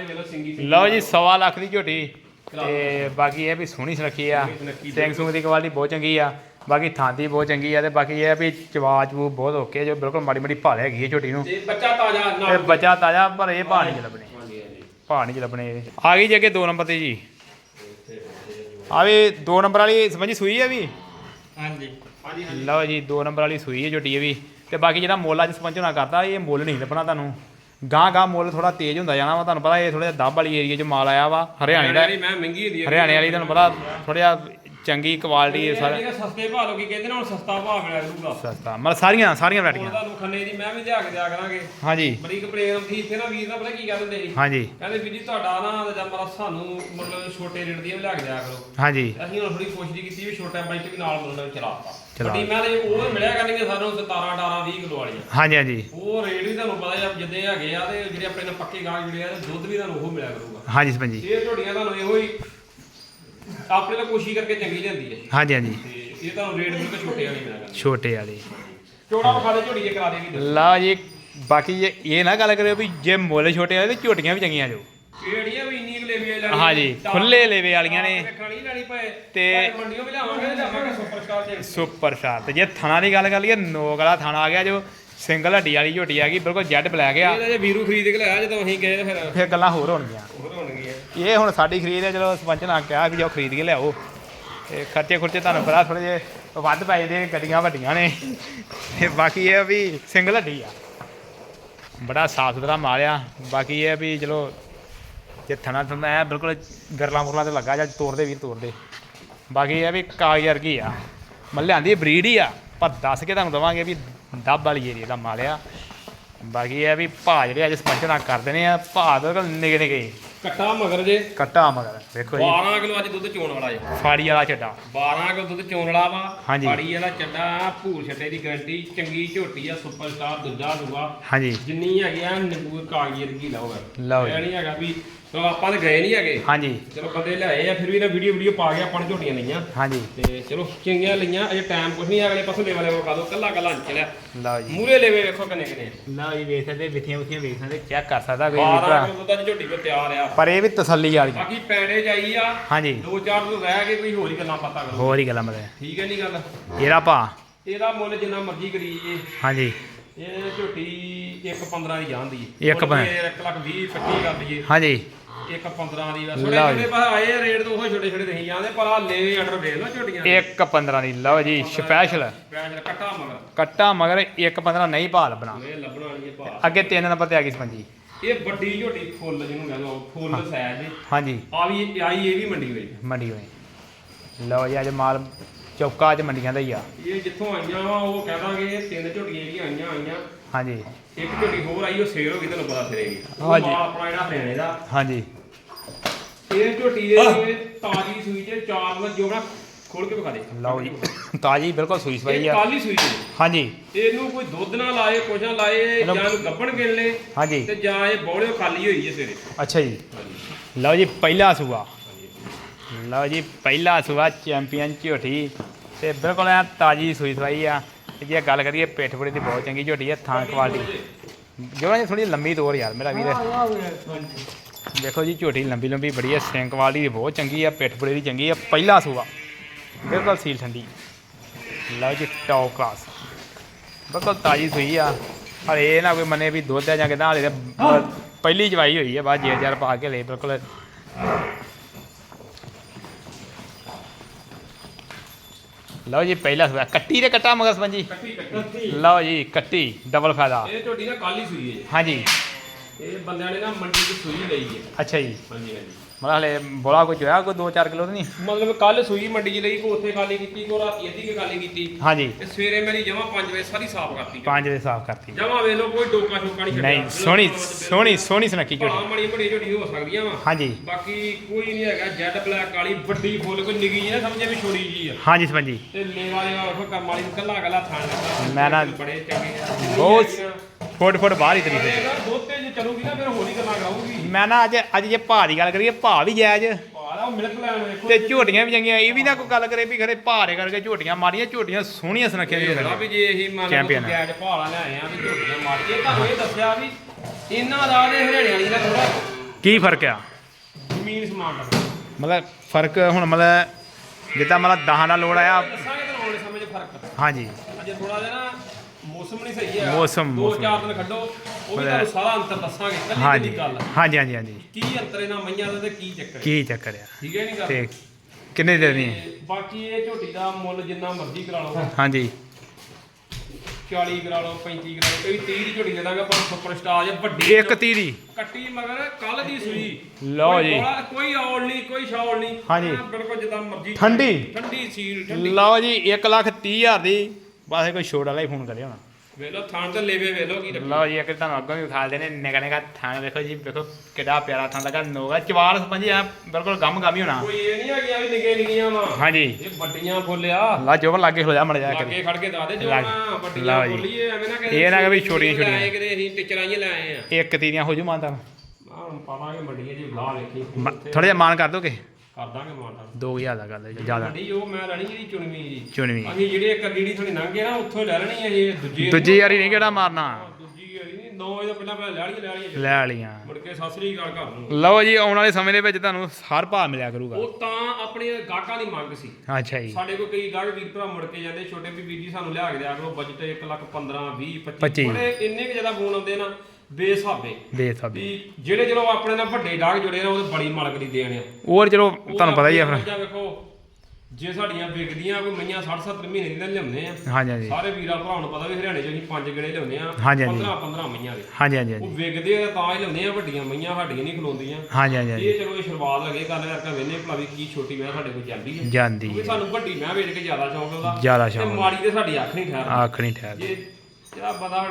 ਵੇਲੋ ਸਿੰਗੀ ਲਓ ਜੀ ਸਵਾ ਲੱਖ ਦੀ ਝੋਟੀ। ਤੇ ਬਾਕੀ ਇਹ ਵੀ ਸੋਹਣੀ ਸੁਨੱਖੀ ਆ। ਸਿੰਘ ਸੁੰਗ ਦੀ ਕੁਆਲਿਟੀ ਬਹੁਤ ਚੰਗੀ ਆ। ਬਾਕੀ ਥਾਂ ਦੀ ਬਹੁਤ ਚੰਗੀ ਆ ਤੇ ਬਾਕੀ ਇਹ ਆ ਵੀ ਚਵਾਚ ਵੂ ਬਹੁਤ ਓਕੇ ਜੋ ਬਿਲਕੁਲ ਮਾੜੀ ਮਾੜੀ ਭਾਲ ਹੈਗੀ ਹੈ ਝੋਟੀ ਨੂੰ। ਤੇ ਬੱਚਾ ਤਾਜ਼ਾ ਤੇ ਨਾਲ ਬੱਚਾ ਤਾਜ਼ਾ ਪਰ ਇਹ ਭਾਅ ਨਹੀਂ ਲੱਭਣੇ। ਹਾਂਜੀ ਨਹੀਂ ਲੱਭਣੇ ਇਹ। ਆ ਗਈ ਜੀ ਅੱਗੇ 2 ਨੰਬਰ ਤੇ ਜੀ। ਆ ਵੀ 2 ਨੰਬਰ ਵਾਲੀ ਸਮਝੀ ਸੂਈ ਹੈ ਵੀ? ਹਾਂਜੀ। ਹਾਂਜੀ ਹਾਂਜੀ। ਲਓ ਜੀ 2 ਨੰਬਰ ਵਾਲੀ ਸੂਈ ਹੈ ਝੋਟੀ ਇਹ ਵੀ। ਤੇ ਬਾਕੀ ਜਿਹੜਾ ਮੁੱਲ ਅੱਜ ਸਰਪੰਚ ਹੋਣਾ ਕਰਦਾ ਇਹ ਮੁੱਲ ਨਹੀਂ ਲੱਭਣਾ ਤੁਹਾਨੂੰ। ਗਾਂ ਗਾਂ ਮੁੱਲ ਥੋੜਾ ਤੇਜ਼ ਹੁੰਦਾ ਜਾਣਾ ਵਾ ਤੁਹਾਨੂੰ ਪਤਾ ਇਹ ਥੋੜਾ ਜਿਹਾ ਦੱਬ ਵਾਲੀ ਏਰੀਆ 'ਚ ਮਾਲ ਆਇਆ ਵਾ ਹਰਿਆਣੇ ਦਾ। ਮੈਂ ਮਹਿੰਗੀ ਹੁੰਦੀ ਹੈ ਹਰਿਆਣੇ ਵਾਲੀ ਤੁਹਾਨੂੰ ਪਤਾ ਥੋੜਾ ਜਿਹਾ ਚੰਗੀ ਕੁਆਲਿਟੀ ਸਾਰਾ। ਇਹ ਸਸਤੇ ਭਾਅ ਲੋਕੀ ਕਹਿੰਦੇ ਨੇ ਹੁਣ ਸਸਤਾ ਭਾਅ ਮਿਲਿਆ ਕਰੂਗਾ। ਸਸਤਾ ਮਤਲਬ ਸਾਰੀਆਂ ਸਾਰੀਆਂ ਵੈਰਾਈਟੀਆਂ ਤੁਹਾਨੂੰ ਖੰਨੇ ਦੀ ਮੈਂ ਵੀ ਲਿਆ ਕੇ ਦਿਆ ਕਰਾਂਗੇ। ਹਾਂਜੀ। ਬੜੀ ਕੰਪਲੇਨ ਸੀ ਇੱਥੇ ਨਾ ਵੀਰ ਦਾ ਪਤਾ ਕੀ ਕਹਿ ਦਿੰਦੇ ਸੀ? ਹਾਂਜੀ। ਕਹਿੰਦੇ ਵੀਰ ਜੀ ਤੁਹਾਡਾ ਨਾ ਜਾਂ ਮਤਲਬ ਸਾਨੂੰ ਮਤਲਬ ਛੋਟੇ ਰੇਟ ਵੀ ਲਿਆ ਕੇ ਦਿਆ ਕਰੋ। ਹਾਂਜੀ। ਅਸੀਂ ਹੁਣ ਥੋੜੀ ਕੋਸ਼ਿਸ਼ ਕੀਤੀ ਵੀ ਛੋਟਾ ਬਾਈਕ ਵੀ ਨਾਲ ਮਤਲਬ ਚਲਾਤਾ ਚਲਾ। ਵੱਡੀ ਮੈਂ ਉਹ ਮਿਲਿਆ ਕਰਨਗੇ ਸਾਨੂੰ 17 18 20 ਕਿਲੋ ਵਾਲੀਆਂ। ਹਾਂਜੀ ਹਾਂਜੀ। ਉਹ ਰੇਟ ਵੀ ਤੁਹਾਨੂੰ ਪਤਾ ਜਾਂ ਜਿੱਦੇ ਹੈਗੇ ਆ ਤੇ ਜਿਹੜੇ ਆਪਣੇ ਨਾਲ ਪੱਕੇ ਗਾਹ ਜੁੜੇ ਆ ਦੁੱਧ ਵੀ ਤੁਹਾਨੂੰ ਉਹ ਮਿਲਿਆ ਕਰੂਗਾ। ਹਾਂਜੀ ਸਰਪੰਚ ਜੀ। ਇਹ ਝੋਟੀਆਂ ਤੁਹਾਨੂੰ ਇਹੋ ਹੀ ਆਪਣੇ ਨਾਲ ਕੋਸ਼ਿਸ਼ ਕਰਕੇ ਚੰਗੀ ਲੈਂਦੀ ਹੈ ਹਾਂਜੀ ਹਾਂਜੀ। ਤੇ ਇਹ ਤੁਹਾਨੂੰ ਰੇਟ ਬਿਲਕੁਲ ਛੋਟੇ ਵਾਲੀ ਕਰਨਗੇ ਛੋਟੇ ਵਾਲੇ। ਚੋੜਾ ਵਿਖਾ ਦੇ ਝੋਟੀ ਜੇ ਕਰਾ ਦੇਗੀ ਲਾ ਜੀ ਬਾਕੀ ਇਹ ਇਹ ਨਾ ਗੱਲ ਕਰਿਓ ਵੀ ਜੇ ਮੁੱਲ ਛੋਟੇ ਵਾਲੇ ਤੇ ਝੋਟੀਆਂ ਵੀ ਚੰਗੀਆਂ ਜੋ। ਕਿਹੜੀਆਂ ਵੀ ਇੰਨੀ ਕਲੇ ਵੀ ਲੈਣੀ ਹਾਂਜੀ, ਖੁੱਲੇ ਲੇਵੇ ਵਾਲੀਆਂ ਨੇ। ਖਾਣੀ ਲੈਣੀ ਪਏ। ਤੇ- ਭਾਵੇਂ ਮੰਡੀਆਂ ਵੀ ਲਿਆਵਾਂਗੇ ਤੇ ਲਿਆਵਾਂਗੇ ਸੁਪਰ ਸਟਾਰ ਤੇ। ਸੁਪਰ ਸ਼ਾਰ ਤੇ। ਜੇ ਥਣਾ ਦੀ ਗੱਲ ਕਰ ਲਈਏ ਨੋਕ ਵਾਲਾ ਥਣਾ ਆ ਗਿਆ ਜੋ ਸਿੰਗਲ ਹੱਡੀ ਵਾਲੀ ਝੋਟੀ ਆ ਗਈ ਬਿਲਕੁਲ ਜੈਡ ਬਲੈਕ ਆ। ਇਹਦਾ ਜੇ ਵੀਰੂ ਖਰੀਦ ਕੇ ਲਿਆ ਜਦੋਂ ਅਸੀਂ ਗਏ ਫਿਰ ਫਿਰ ਗੱਲਾਂ ਹੋਰ ਹੋਣਗੀਆਂ ਹੋਰ ਹੋਣਗੀਆਂ। ਇਹ ਹੁਣ ਸਾਡੀ ਖਰੀਦ ਹੈ ਚਲੋ ਸਰਪੰਚ ਨਾਲ ਕਿਹਾ ਵੀ ਜਾਓ ਖਰੀਦ ਕੇ ਲਿਆਓ। ਤੇ ਖਰਚੇ ਖੁਰਚੇ ਤੁਹਾਨੂੰ ਪਤਾ ਥੋੜੇ ਜਿਹੇ ਵੱਧ ਪੈ ਜਾਂਦੇ ਗੱਡੀਆਂ ਵੱਡੀਆਂ ਨੇ। ਤੇ ਬਾਕੀ ਇਹ ਆ ਵੀ ਸਿੰਗਲ ਹੱਡੀ ਆ। ਬੜਾ ਸਾਫ਼ ਸੁਥਰਾ ਮਾਲ ਆ। ਬਾਕੀ ਇਹ ਆ ਵੀ ਚਲੋ ਜੇ ਥਣਾ ਥਣਾ ਐ ਬਿਲਕੁਲ ਗਰਲਾ ਮੁਰਲਾ ਤੇ ਲੱਗਾ ਜਾਂ ਤੋੜਦੇ ਵੀਰ ਤੋੜਦੇ ਬਾਕੀ ਇਹ ਆ ਵੀ ਕਾਗਜ਼ ਵਰਗੀ ਆ। ਮੱਲਿਆਂ ਦੀ ਬਰੀਡ ਹੀ ਆ। ਪਰ ਦੱਸ ਕੇ ਤੁਹਾਨੂੰ ਦਵਾਂਗੇ ਵੀ ਦੱਬ ਵਾਲੀ ਏਰੀਆ ਦਾ ਮਾਲ ਆ। ਬਾਕੀ ਇਹ ਆ ਵੀ ਭਾਅ ਜਿਹੜੇ ਅੱਜ ਸਰਪੰਚ ਨਾਲ ਕਰ ਦੇਣੇ ਆ ਭਾਅ ਬਿਲਕੁਲ ਨਿਗੇ ਨਿਗੇ ਕੱਟਾ ਮਗਰ ਜੇ। ਕੱਟਾ ਮਗਰ ਵੇਖੋ ਜੀ। 12 ਕਿਲੋ ਅੱਜ ਦੁੱਧ ਚੋਣ ਵਾਲਾ ਜੇ। ਫਾੜੀ ਵਾਲਾ ਚੱਡਾ। 12 ਕਿਲੋ ਦੁੱਧ ਚੋਣ ਵਾਲਾ ਵਾ। ਹਾਂਜੀ। ਫਾੜੀ ਵਾਲਾ ਚੱਡਾ ਭੂਰ ਛੱਡੇ ਦੀ ਗਾਰੰਟੀ ਚੰਗੀ ਝੋਟੀ ਆ ਸੁਪਰ ਸਟਾਰ ਦੂਜਾ ਦੂਗਾ ਹਾਂਜੀ। ਜਿੰਨੀ ਹੈਗੀ ਆ ਨਿੰਬੂ ਕਾਗਜ਼ੀ ਵਰਗੀ ਲਾਓਗਾ ਲਓ ਜੀ। ਇਹ ਨਹੀਂ ਹੈਗਾ ਵੀ ਚਲੋ ਆਪਾਂ ਤਾਂ ਗਏ ਨਹੀਂ ਹੈਗੇ। ਹਾਂਜੀ। ਚਲੋ ਬੰਦੇ ਲਿਆਏ ਆ ਫਿਰ ਵੀ ਨਾ ਵੀਡੀਓ ਵੀਡੀਓ ਪਾ ਕੇ ਆਪਾਂ ਨੇ ਝੋਟੀਆਂ ਲਈਆਂ। ਹਾਂਜੀ। ਤੇ ਚਲੋ ਚੰਗੀਆਂ ਲਈਆਂ ਅਜੇ ਟਾਈਮ ਕੁਛ ਨਹੀਂ ਅਗਲੇ ਪਾਸੋਂ ਲੈਵਲ ਲੈਵਲ ਕਾ ਦੋ ਕੱਲਾ ਕੱਲਾ ਚਲਿਆ ਲਓ ਜੀ। ਮੂਰੇ ਲੈਵੇ ਵੇਖੋ ਕਿੰਨੇ ਕਿੰਨੇ ਲਓ ਜੀ ਵੇਖ ਸਕਦੇ ਵਿਥੀਆਂ ਵਿਥੀਆਂ ਵੇਖ ਸਕਦੇ ਚੈੱਕ ਕਰ ਸਕਦਾ ਕੋਈ ਵੀ 12 ਭਰਾ। ਕਿਲੋ ਅੱਜ ਝੋਟੀ ਕੋ ਤਿਆਰ ਆ। ਪਰ ਇਹ ਵੀ ਤਸੱਲੀ ਵਾਲੀਆਂ ਬਾਕੀ ਪੈੜੇ ਜਾਈ ਆ ਹਾਂਜੀ। ਦੋ ਚਾਰ ਦਿਨ ਰਹਿ ਕੇ ਕੋਈ ਹੋਰ ਹੀ ਗੱਲਾਂ ਪਤਾ ਕਰੋ। ਹੋਰ ਹੀ ਗੱਲਾਂ ਮਤਲਬ ਠੀਕ ਹੈ ਨਹੀਂ ਗੱਲ? ਇਹਦਾ ਭਾ। ਇਹਦਾ ਮੁੱਲ ਜਿੰਨਾ ਮਰਜ਼ੀ ਕਰੀ ਜੇ ਹਾਂਜੀ। ਇਹ ਝੋਟੀ 1.15 ਦੀ ਜਾਂਦੀ ਪੰਜ। 1 ਲੱਖ 20 25 ਕਰ ਦਈਏ। ਹਾਂਜੀ। 1.15 ਦੀ ਲਓ ਬਸ ਛੋਟੇ ਜੀ। ਛੋਟੇ ਬਸ ਆਏ ਆ ਰੇਟ ਤੋਂ ਉਹ ਛੋਟੇ ਛੋਟੇ ਨਹੀਂ ਜਾਂਦੇ ਪਰ ਆ ਲੈ ਆਰਡਰ ਦੇ ਲਓ ਝੋਟੀਆਂ ਇੱਕ 15 ਦੀ ਲਓ ਜੀ ਸਪੈਸ਼ਲ ਪੈਸੇ ਕੱਟਾ ਮਗਰ। ਕੱਟਾ ਮਗਰ ਇੱਕ 15 ਨਹੀਂ ਭਾ ਲੱਭਣਾ ਇਹ ਲੱਭਣਾ ਨਹੀਂ ਇਹ ਭਾਅ ਅੱਗੇ ਤਿੰਨ ਨੰਬਰ ਤੇ ਆ ਗਈ ਸਪੰਜੀ। ਇਹ ਵੱਡੀ ਝੋਟੀ ਫੁੱਲ ਜਿਹਨੂੰ ਕਹਿੰਦੇ ਉਹ ਫੁੱਲ ਸਾਈਜ਼ ਦੀ ਹਾਂਜੀ। ਆ ਵੀ ਆਈ ਇਹ ਵੀ ਮੰਡੀ ਹੋਈ। ਮੰਡੀ ਹੋਈ। ਲਓ ਜੀ ਅੱਜ ਮਾਲ ਚੌਕਾ ਅੱਜ ਮੰਡੀਆਂ ਦਾ ਹੀ ਆ। ਇਹ ਜਿੱਥੋਂ ਆਈਆਂ ਵਾ ਉਹ ਕਹਿ ਦਾਂਗੇ ਤਿੰਨ ਝੋਟੀਆਂ ਜਿਹੜੀਆਂ ਆਈਆਂ ਆਈਆਂ। ਹਾਂਜੀ। ਇੱਕ ਝੋਟੀ ਹੋਰ ਆਈ ਉਹ ਸੇਲ ਹੋ ਗਈ ਤੁਹਾਨੂੰ ਪਤਾ ਫਿਰੇਗੀ। ਹਾਂਜੀ। ਆਪਣਾ ਜਿਹੜਾ ਹਰਿਆਣੇ ਦਾ। ਹਾਂਜੀ। ਇਹ ਝੋਟੀ ਦੇ ਤਾਜੀ ਸੂਈ ਤੇ ਚਾਰ ਨਾਲ ਜੋੜਾ ਖੋਲ ਕੇ ਵਿਖਾ ਦੇ। ਲਓ ਜੀ। ਤਾਜੀ ਬਿਲਕੁਲ ਸੂਈ ਸਵਾਈ ਆ। ਕਾਲੀ ਸੂਈ ਤੇ ਹਾਂਜੀ। ਇਹਨੂੰ ਕੋਈ ਦੁੱਧ ਨਾ ਲਾਏ ਕੁਛ ਨਾ ਲਾਏ ਇਹਨੂੰ- ਜਾਂ ਇਹਨੂੰ ਗੱਬਣ ਗਿਣ ਲੇ ਹਾਂਜੀ। ਤੇ ਜਾਂ ਇਹ ਬੌੜਿਓ ਖਾਲੀ ਹੋਈ ਹੈ ਸਵੇਰੇ ਅੱਛਾ ਜੀ। ਲਓ ਜੀ ਪਹਿਲਾ ਸੂਆ। ਲਓ ਜੀ ਪਹਿਲਾ ਸੂਆ ਚੈਂਪੀਅਨ ਝੋਟੀ। ਤੇ ਬਿਲਕੁਲ ਐ ਤਾਜੀ ਸੂਈ ਸਵਾਈ ਆ। ਜੇ ਗੱਲ ਕਰੀਏ ਪਿੱਠ ਪੁੜੇ ਦੀ ਬਹੁਤ ਚੰਗੀ ਝੋਟੀ ਥਾਂ ਕੁਆਲਿਟੀ ਜਿਹੜਾ ਥੋੜੀ ਲੰਮੀ ਤੋਰ ਯਾਰ ਮੇਰਾ ਵੀਰ। ਦੇਖੋ ਜੀ ਝੋਟੀ ਲੰਬੀ ਲੰਬੀ ਬੜੀ ਹੈ ਸਿੰਕ ਕੁਆਲਿਟੀ ਦੀ ਬਹੁਤ ਚੰਗੀ ਆ ਪਿੱਠ ਪੁੜੇ ਦੀ ਚੰਗੀ ਆ ਪਹਿਲਾ ਸੂਆ। ਬਿਲਕੁਲ ਸੀਲ ਠੰਡੀ। ਲਓ ਜੀ ਟੌਪ ਕਲਾਸ ਬਿਲਕੁਲ ਤਾਜੀ ਸੂਈ ਆ। ਪਰ ਇਹ ਨਾ ਕੋਈ ਮੰਨੇ ਵੀ ਦੁੱਧ ਆ ਜਾਂ ਕਿਦਾਂ ਹਾਲੇ ਤਾਂ ਪਹਿਲੀ ਜਵਾਈ ਹੋਈ ਹੈ ਬਾਅਦ ਜੇ ਜਰ ਪਾ ਕੇ ਲੈ ਬਿਲਕੁਲ। ਲਓ ਜੀ ਪਹਿਲਾ ਸੂਆ। ਕੱਟੀ ਤੇ ਕੱਟਾ ਮਗਰ ਸੰਜੀ ਕੱਟੀ ਕੱਟੀ। ਲਓ ਜੀ ਕੱਟੀ ਡਬਲ ਫਾਇਦਾ। ਇਹ ਝੋਟੀ ਨਾ ਕਾਲੀ ਸੂਈ ਹੈ ਹਾਂਜੀ। ਇਹ ਬੰਦਿਆਂ ਨੇ ਨਾ ਮੰਡੀ 'ਚ ਸੂਈ ਲਈ ਹੈ। ਅੱਛਾ ਜੀ। ਹਾਂਜੀ ਹਾਂਜੀ। ਮਤਲਬ ਹਲੇ ਬੋਲਾ ਕੋਈ ਹੋਇਆ ਕੋਈ 2-4 ਕਿਲੋ ਤਾਂ ਨਹੀਂ? ਮਤਲਬ ਕੱਲ ਸੂਈ ਮੰਡੀ 'ਚ ਲਈ ਕੋ ਉੱਥੇ ਖਾਲੀ ਕੀਤੀ ਕੋ ਰਾਤੀ ਅੱਧੀ ਕੁ ਖਾਲੀ ਕੀਤੀ। ਹਾਂਜੀ। ਤੇ ਸਵੇਰੇ ਮੇਰੀ ਜਮਾ 5 ਵਜੇ ਸਾਰੀ ਸਾਫ਼ ਕਰਤੀ। 5 ਵਜੇ ਸਾਫ਼ ਕਰਤੀ। ਜਮਾ ਵੇਖ ਲਓ ਕੋਈ ਡੋਕਾ ਸ਼ੋਕਾ ਨਹੀਂ ਛੱਡਿਆ। ਨਹੀਂ ਸੋਹਣੀ ਸੋਹਣੀ ਸੋਹਣੀ ਸੁਨੱਖੀ ਝੋਟੀ। ਹਾਂ ਮੜੀ ਮੜੀ ਝੋਟੀ ਹੋ ਸਕਦੀਆਂ ਵਾ। ਹਾਂਜੀ। ਬਾਕੀ ਕੋਈ ਨਹੀਂ ਹੈਗਾ ਜੈਡ ਬਲੈਕ ਵਾਲੀ ਵੱਡੀ ਫੁੱਲ ਕੋਈ ਨਿੱਗੀ ਜੀ ਨਾ ਸਮਝੇ ਵੀ ਛੋੜੀ ਜੀ ਆ। ਹਾਂਜੀ ਸੰਜੀ ਤੇ ਲੇਵਾ ਲੇਵਾ ਉਹ ਕੰਮ ਵਾਲੀ ਕੱਲਾ ਕੱਲਾ ਥਾਣ ਲੱਗਾ ਮੈਂ ਨਾ- ਬੜੇ ਚੰਗੇ ਬਹੁਤ ਫੁੱਟ ਫੁੱਟ ਬਾਹਰ ਹੀ ਤਰੀਕੇ ਇਹ ਦੁੱਧ ਤੇ ਜੇ ਚਲੂਗੀ ਨਾ ਫਿਰ ਹੋਲੀ ਗੱਲਾਂ ਕਰਾਊਗੀ ਮੈਂ ਨਾ ਅੱਜ ਅੱਜ ਜੇ ਭਾਅ ਦੀ ਗੱਲ ਕਰੀਏ ਭਾਅ ਵੀ ਜਾਇਜ਼। ਉਹ ਮਿਲਕ ਲੈਣ ਵੇਖੋ ਤੇ ਝੋਟੀਆਂ ਵੀ ਚੰਗੀਆਂ ਇਹ ਵੀ ਨਾ ਕੋਈ ਗੱਲ ਕਰੇ ਵੀ ਖਰੇ ਭਾਰੇ ਕਰਕੇ ਝੋਟੀਆਂ ਮਾਰੀਆਂ ਝੋਟੀਆਂ ਸੋਹਣੀਆਂ ਸੁਨੱਖੀਆਂ ਵੀ ਜੇ ਇਹੀ ਮੰਨ ਲਓ Champion ਆ। ਗੈਜ ਭਾਲਾ ਲੈ ਆਏ ਆ ਵੀ ਝੋਟੀਆਂ ਮਾਰ ਇਹ ਤੁਹਾਨੂੰ ਇਹ ਦੱਸਿਆ ਵੀ ਇਹਨਾਂ ਦਾ ਤੇ ਹਰਿਆਣੇ ਵਾਲੀ ਦਾ ਥੋੜਾ ਕੀ ਫ਼ਰਕ ਆ? ਜ਼ਮੀਨ ਸਮਾਨ ਦਾ ਮਤਲਬ ਫ਼ਰਕ ਹੁਣ ਮਤਲਬ ਜਿੱਦਾਂ ਮਤਲਬ ਦਹਾਂ ਨਾਲ ਲੋੜ ਆਇਆ। ਦੱਸਾਂਗੇ ਤੁਹਾਨੂੰ ਫ਼ਰਕ। ਹਾਂਜੀ। ਅਜੇ ਥੋੜਾ ਜਿਹਾ ਨਾ ਮੌਸਮ ਨਹੀਂ ਸਹੀ ਹੈ ਮੌਸਮ- ਦੋ ਮੌਸਮ। ਚਾਰ ਦਿਨ ਕੱਢੋ ਉਹ ਵੀ ਤੁਹਾਨੂੰ ਸਾਰਾ ਅੰਤਰ ਦੱਸਾਂਗੇ। ਕੱਲੀ ਹਾਂਜੀ ਕੱਲੀ ਗੱਲ ਹਾਂਜੀ ਹਾਂਜੀ ਹਾਂਜੀ। ਕੀ ਅੰਤਰ ਇਹਨਾਂ ਮਈਆਂ ਦਾ ਤੇ ਕੀ ਚੱਕਰ ਹੈ ਕੀ ਚੱਕਰ ਆ? ਠੀਕ ਹੈ ਨਹੀਂ ਗੱਲ? ਤੇ ਕਿੰਨੇ ਦੇ ਦੇਣੀ ਹੈ ਤੇ ਬਾਕੀ ਇਹ ਝੋਟੀ ਦਾ ਮੁੱਲ ਜਿੰਨਾ ਮਰਜ਼ੀ ਕਰਾ ਲਓ। ਹਾਂਜੀ। 40 ਕਰਾ ਲਓ 35 ਕਰਾ ਲਓ ਕੋਈ 30 ਦੀ ਝੋਟੀ ਦੇ ਦਾਂਗੇ ਪਰ ਸੁਪਰ ਸਟਾਰ ਜਾਂ ਵੱਡੀ ਇੱਕ ਦੀ। ਕੱਟੀ ਮਗਰ ਕੱਲ ਦੀ ਸੂਈ। ਲਓ ਕੋਈ ਜੀ। ਬੋਲਾ- ਕੋਈ ਔਲ ਨਹੀਂ ਕੋਈ ਸ਼ੌਲ ਨਹੀਂ। ਹਾਂਜੀ। ਬਿਲਕੁਲ ਜਿੱਦਾਂ ਮਰਜ਼ੀ ਠੰਡੀ। ਠੰਡੀ ਸੀਲ ਠੰਡੀ। ਲਓ ਜੀ 1 ਲੱਖ 30 ਹਜ਼ਾਰ ਦੀ। ਬਸ ਇਹ ਕੋਈ ਛੋਟ ਵਾਲਾ ਹੀ ਫੋਨ ਕਰੇ ਹੁਣ। ਵੇਲੋ ਥਾਣ ਤੇ ਲੇਵੇ ਵੇਲੋ ਕੀ ਰੱਖੀ। ਲਓ ਜੀ ਇੱਕ ਤੁਹਾਨੂੰ ਅੱਗੋਂ ਵੀ ਵਿਖਾ ਦੇਣੇ ਨਿਕਾ ਨਿਕਾ ਥਾਂ। ਵੇਖੋ ਜੀ ਵੇਖੋ ਕਿੱਡਾ ਪਿਆਰਾ ਥਾਂ ਲੱਗਾ ਨੋਗਾ ਚਵਾਲ ਸਪੰਜੀ ਆ ਬਿਲਕੁਲ ਗਮ ਗਮ ਹੀ ਹੋਣਾ। ਕੋਈ ਇਹ ਨਹੀਂ ਹੈਗੀਆਂ ਵੀ ਨਿੱਕੇ ਨਿੱਕੀਆਂ ਵਾ। ਹਾਂਜੀ। ਇਹ ਵੱਡੀਆਂ ਫੁੱਲਿਆ ਲਾ ਜੋਬਨ ਲਾਗੇ ਹੋ ਜਾ ਮੜ ਜਾ ਲਾਗੇ ਖੜ ਕੇ ਦੱਸ ਦੇ ਜੋ ਨਾ ਵੱਡੀਆਂ ਲਓ ਜੀ। ਐਵੇਂ ਨਾ ਇਹ ਨਾ ਕਿ ਵੀ ਛੋਟੀਆਂ- ਲੈ ਆਏ ਛੋਟੀਆਂ। ਕਿਤੇ ਅਸੀਂ ਟਿਚਰਾਈਆਂ ਲੈ ਆਏ ਆ। ਇੱਕ ਤੀਰੀਆਂ ਹੋ ਜੂ ਮਾਨਤਾ ਆਹ ਹੁਣ ਪਾਵਾਂਗੇ ਮੰਡੀਆਂ ਜੀ ਲਾ ਵੇਖੀ। ਥੋੜਾ ਜਿਹਾ ਮਾਨ ਕਰ ਦੋਗੇ? ਕਰ ਦਾਂਗੇ ਮਾਨਤਾ 2000 ਦਾ ਕਰ ਦੇ ਜ਼ਿਆਦਾ। ਮੰਡੀ ਉਹ ਮੈਂ ਲੈਣੀ ਜਿਹੜੀ ਚੁਣਵੀਂ ਜੀ। ਚੁਣਵੀਂ। ਅਸੀਂ ਜਿਹੜੇ ਇੱਕ ਲੀੜੀ ਥੋੜੀ ਲੰਘੇ ਨਾ ਉੱਥੋਂ ਲੈ ਲੈਣੀ ਹੈ ਇਹ ਦੂਜੀ ਦੂਜੀ ਵਾਰੀ ਨਹੀਂ ਕਿਹੜਾ ਮਾਰਨਾ। ਦੂਜੀ ਵਾਰੀ ਨਹੀਂ 9 ਵਜੇ ਤੋਂ ਪਹਿਲਾਂ ਪਹਿਲਾਂ ਲੈ ਲਈਏ ਲੈ ਲਈਏ ਲੈ ਲੀਆਂ ਮੁੜ ਕੇ ਸਤਿ ਸ੍ਰੀ ਅਕਾਲ ਘਰ ਨੂੰ। ਲਓ ਜੀ ਆਉਣ ਵਾਲੇ ਸਮੇਂ ਦੇ ਵਿੱਚ ਤੁਹਾਨੂੰ ਹਰ ਭਾਅ ਮਿਲਿਆ ਕਰੂਗਾ। ਉਹ ਤਾਂ ਆਪਣੇ ਗਾਹਕਾਂ ਦੀ ਮੰਗ ਸੀ। ਅੱਛਾ ਜੀ। ਸਾਡੇ ਕੋਲ ਕਈ ਗਾਹਕ ਵੀਰ ਭਰਾ ਮੁੜ ਕੇ ਜਾਂਦੇ ਛੋਟੇ ਵੀ ਵੀਰ ਜੀ ਸਾਨੂੰ ਲਿਆ ਕੇ ਦਿਆ ਕਰੋ ਬਜਟ 1 ਲੱਖ 15 20 25 ਪੱਚੀ। ਬੜੇ ਇੰਨੇ ਕਿ ਜ਼ਿਆਦਾ ਫੋਨ ਆਉਂਦੇ ਨਾ। ਬੇਸਾਬੇ ਵੀ ਜਿਹੜੇ ਜਦੋਂ ਆਪਣੇ ਨਾਲ ਵੱਡੇ ਗਾਹਕ ਜੁੜੇ ਨੇ ਉਹਦੇ ਬੜੀ ਮਲਕ ਦੀ ਦੇਣ ਆ। ਹੋਰ ਚਲੋ ਤੁਹਾਨੂੰ ਪਤਾ ਹੀ ਆ ਫਿਰ। ਵੇਖੋ ਜੇ ਸਾਡੀਆਂ ਵਿਕਦੀਆਂ ਕੋਈ ਮਈਆਂ 60 70 ਮਹੀਨੇ ਦੀਆਂ ਲਿਆਉਂਦੇ ਆ। ਹਾਂਜੀ ਹਾਂਜੀ। ਸਾਰੇ ਵੀਰਾਂ ਭਰਾਵਾਂ ਨੂੰ ਪਤਾ ਵੀ ਹਰਿਆਣੇ 'ਚ ਅਸੀਂ ਪੰਜ ਗੇੜੇ ਲਿਆਉਂਦੇ ਆ ਹਾਂਜੀ, ਹਾਂਜੀ। 15 15 ਮਈਆਂ ਦੇ। ਹਾਂਜੀ ਹਾਂਜੀ ਉਹ ਹਾਂਜੀ ਵਿਕਦੇ ਆ ਤਾਂ ਹੀ ਲਿਆਉਂਦੇ ਆ ਵੱਡੀਆਂ ਮਈਆਂ ਸਾਡੀਆਂ ਨਹੀਂ ਖਲੋਂਦੀਆਂ। ਹਾਂਜੀ ਹਾਂਜੀ ਹਾਂਜੀ। ਇਹ ਚਲੋ ਇਹ ਸ਼ੁਰੂਆਤ ਲੱਗੇ ਗੱਲ ਕਰਕੇ ਵੇਨੇ ਭਲਾ ਵੀ ਕੀ ਛੋਟੀ ਮੈਂ ਸਾਡੇ ਕੋਲ ਜਾਂਦੀ ਹੈ ਜਾਂਦੀ ਕਿਉਂਕਿ ਸਾਨੂੰ ਵੱਡੀ ਮੈਂ ਵੇਚ ਕੇ ਜ਼ਿਆਦਾ ਸ਼ੌਂਕ ਉਹਦਾ। ਜ਼ਿਆਦਾ ਤੇ ਸ਼ੌਂਕ ਮਾੜੀ ਤੇ ਸਾਡੀ ਅੱਖ ਨਹੀਂ ਠਹਿਰ ਆਖਣੀ ਠਹਿਰ ਜੇ ਜਿਹੜਾ ਬੰਦਾ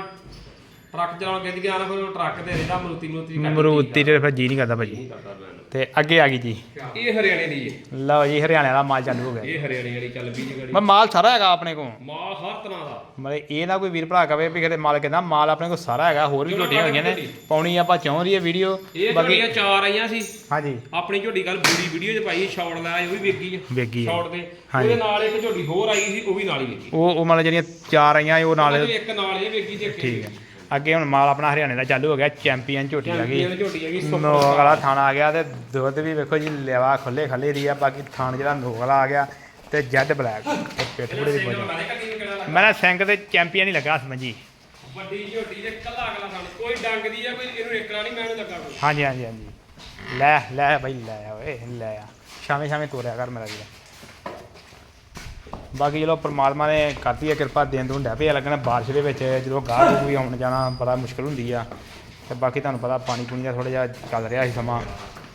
ਟਰੱਕ ਚਲਾਉਣ ਗਿੱਜ ਗਿਆ ਨਾ ਫਿਰ ਉਹ ਟਰੱਕ ਤੇ ਰਹਿੰਦਾ ਮਰੂਤੀ ਮਰੂਤੀ ਕੱਢ ਮਰੂਤੀ ਤੇ ਫਿਰ ਜੀ ਨਹੀਂ ਕਰਦਾ ਭਾਜੀ। ਕਰਦਾ ਤੇ ਅੱਗੇ ਆ ਗਈ ਜੀ। ਇਹ ਹਰਿਆਣੇ ਦੀ ਹੈ? ਲਓ ਜੀ ਹਰਿਆਣੇ ਵਾਲਾ ਮਾਲ ਚਾਲੂ ਹੋ ਗਿਆ। ਇਹ ਹਰਿਆਣੇ ਵਾਲੀ ਚੱਲ ਪਈ ਜੀ ਗਾੜੀ। ਮੈਂ ਮਾਲ ਸਾਰਾ ਹੈਗਾ ਆਪਣੇ ਕੋਲ। ਮਾਲ ਹਰ ਤਰ੍ਹਾਂ ਦਾ। ਮਤਲਬ ਇਹ ਨਾ ਕੋਈ ਵੀਰ ਭਰਾ ਕਵੇ ਵੀ ਕਿਤੇ ਮਾਲ ਕਿਦਾਂ ਮਾਲ ਆਪਣੇ ਕੋਲ ਸਾਰਾ ਹੈਗਾ ਹੋਰ ਵੀ ਝੋਟੀਆਂ ਹੋਈਆਂ ਨੇ। ਪਾਉਣੀ ਆਪਾਂ ਚਾਹੁੰ ਰਹੀ ਹੈ ਵੀਡੀਓ। ਇਹ ਝੋਟੀਆਂ ਚਾਰ ਆਈਆਂ ਸੀ। ਹਾਂਜੀ। ਆਪਣੀ ਝੋਟੀ ਗੱਲ ਬੂਰੀ ਵੀਡੀਓ 'ਚ ਪਾਈ ਸ਼ਾਰਟ ਲਾਇਆ ਉਹ ਵੀ ਵੇਖੀ ਆ। ਵੇਗੀ ਸ਼ਾਰਟ ਹਾਂਜੀ। ਉਹਦੇ ਨਾਲ ਇੱਕ ਝੋਟੀ ਹੋਰ ਆਈ ਸੀ ਉਹ ਵੀ ਨਾਲ ਹੀ ਵੇਖੀ। ਉਹ ਉਹ ਮਤਲਬ ਜਿਹੜੀਆਂ ਚਾਰ ਆਈਆਂ ਉਹ ਨਾਲ ਇੱਕ ਨਾਲ ਇਹ ਵੇਖੀ ਤੇ ਠੀਕ ਹੈ ਅੱਗੇ ਹੁਣ ਮਾਲ ਆਪਣਾ ਹਰਿਆਣੇ ਦਾ ਚਾਲੂ ਹੋ ਗਿਆ ਚੈਂਪੀਅਨ ਝੋਟੀ ਆ ਗਈ। ਝੋਟੀ ਹੈਗੀ ਨੋਕ ਵਾਲਾ ਥਾਣਾ ਆ ਗਿਆ ਤੇ ਦੁੱਧ ਵੀ ਵੇਖੋ ਜੀ ਲੈਵਾ ਖੁੱਲੇ ਖੱਲੇ ਦੀ ਆ ਬਾਕੀ ਥਾਣ ਜਿਹੜਾ ਨੋਕ ਵਾਲਾ ਆ ਗਿਆ ਤੇ ਜੈਡ ਬਲੈਕ ਤੇ ਪਿੱਠ ਪੂੜੇ ਦੀ ਬੋਝ ਮੇਰਾ ਸਿੰਘ ਤੇ ਚੈਂਪੀਅਨ ਹੀ ਲੱਗਾ ਸਮਝੀ ਵੱਡੀ ਝੋਟੀ ਦੇ ਕੱਲਾ ਅਗਲਾ ਕੋਈ ਡੰਗ ਦੀ ਆ ਕੋਈ ਇਹਨੂੰ ਏਕੜਾ ਨਹੀਂ ਮੈਨੂੰ ਲੱਗਾ ਕੋਈ। ਹਾਂਜੀ ਹਾਂਜੀ ਹਾਂਜੀ। ਲੈ ਲੈ ਬਈ ਲੈ ਓਏ ਲੈ ਆ। ਸ਼ਾਮੇ ਸ਼ਾਮੇ ਤੋਰਿਆ ਕਰ ਮੇਰਾ ਵੀਰ। ਬਾਕੀ ਚਲੋ ਪ੍ਰਮਾਤਮਾ ਨੇ ਕਰਤੀ ਹੈ ਕਿਰਪਾ ਦੇਣ ਦੁੰਡ ਹੈ ਪਿਆ ਲੱਗਣਾ ਬਾਰਿਸ਼ ਦੇ ਵਿੱਚ ਜਦੋਂ ਗਾਹ ਵੀ ਆਉਣ ਜਾਣਾ ਬੜਾ ਮੁਸ਼ਕਲ ਹੁੰਦੀ ਆ। ਤੇ ਬਾਕੀ ਤੁਹਾਨੂੰ ਪਤਾ ਪਾਣੀ ਪੂਣੀ ਦਾ ਥੋੜਾ ਜਿਹਾ ਚੱਲ ਰਿਹਾ ਸੀ ਸਮਾਂ।